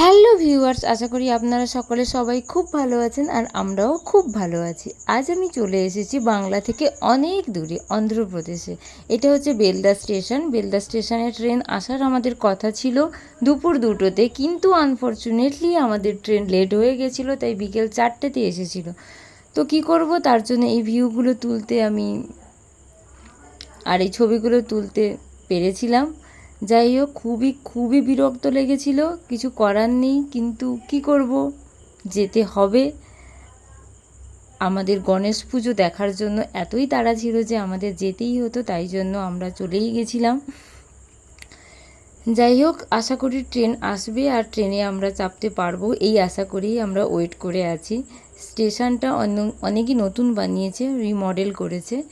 Hello viewers আশা করি আপনারা সকলে সবাই খুব ভালো আছেন আর আমরাও খুব ভালো আছি। আজ আমি চলে এসেছি বাংলা থেকে অনেক দূরে, অন্ধ্রপ্রদেশে। এটা হচ্ছে বেলদা স্টেশন। বেলদা স্টেশনে ট্রেন আসার আমাদের কথা ছিল দুপুর দুটোতে, কিন্তু আনফর্চুনেটলি আমাদের ট্রেন লেট হয়ে গেছিল, তাই বিকেল চারটেতে এসেছিল। তো কি করব? তার জন্য এই ভিউগুলো তুলতে আমি আর এই ছবিগুলো তুলতে পেরেছিলাম। যাই হোক, খুবই খুবই বিরক্ত লেগেছিল, কিছু করার নেই, কিন্তু কি করব? যেতে হবে। আমাদের গণেশ পুজো দেখার জন্য এতই তাড়া ছিল যে আমাদের যেতেই হতো, তাই জন্য আমরা চলেই গেছিলাম। যাই হোক, আশা করি ট্রেন আসবে আর ট্রেনে আমরা চাপতে পারব, এই আশা করেই আমরা ওয়েট করে আছি। স্টেশনটা অন্য- অনেকই নতুন বানিয়েছে, রিমডেল করেছে।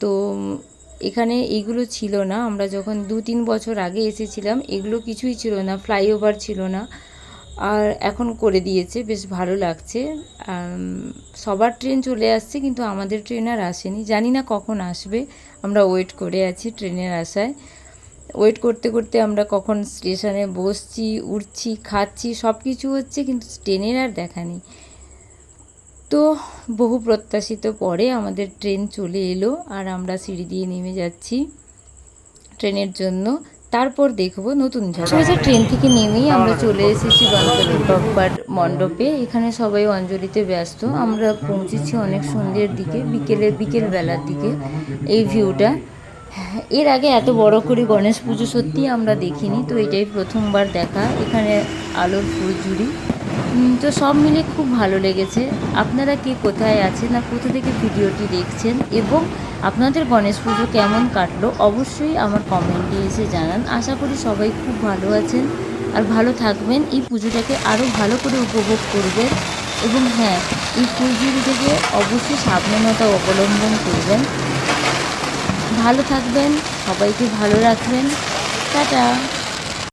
তো এখানে এইগুলো ছিল না। আমরা যখন দু তিন বছর আগে এসেছিলাম, এগুলো কিছুই ছিল না ফ্লাইওভার ছিল না। আর এখন করে দিয়েছে, বেশ ভালো লাগছে। সবার ট্রেন চলে আসছে, কিন্তু আমাদের ট্রেন আর আসেনি। জানি না কখন আসবে, আমরা ওয়েট করে আছি ট্রেনের আশায়। ওয়েট করতে করতে আমরা কখন স্টেশনে বসছি, উঠছি, খাচ্ছি সব কিছু হচ্ছে, কিন্তু ট্রেনের আর দেখা নেই। তো বহু প্রত্যাশিত পরে আমাদের ট্রেন চলে এলো আর আমরা সিঁড়ি দিয়ে নেমে যাচ্ছি ট্রেনের জন্য। তারপর দেখব নতুন ঝাড় ট্রেন থেকে নেমেই আমরা চলে এসেছি গণপতি বাপ্পার মণ্ডপে। এখানে সবাই অঞ্জলিতে ব্যস্ত। আমরা পৌঁছেছি অনেক সন্ধ্যের দিকে, বিকেলে বিকেল বেলার দিকে এই ভিউটা। এর আগে এত বড় করে গণেশ পুজো সত্যিই আমরা দেখিনি, তো এটাই প্রথমবার দেখা। এখানে আলোর ফুলঝুরি তো সব মিলে খুব ভালো লেগেছে। আপনারা কে কোথায় আছেন আর কোথা থেকে ভিডিওটি দেখছেন এবং আপনাদের গণেশ পুজো কেমন কাটলো অবশ্যই আমার কমেন্টে এসে জানান। আশা করি সবাই খুব ভালো আছেন আর ভালো থাকবেন। এই পুজোটাকে আরও ভালো করে উপভোগ করবেন এবং হ্যাঁ এই ফুলঝুরি থেকে অবশ্যই সাবধানতা অবলম্বন করবেন। ভালো থাকবেন, সবাইকে ভালো রাখবেন। টাটা!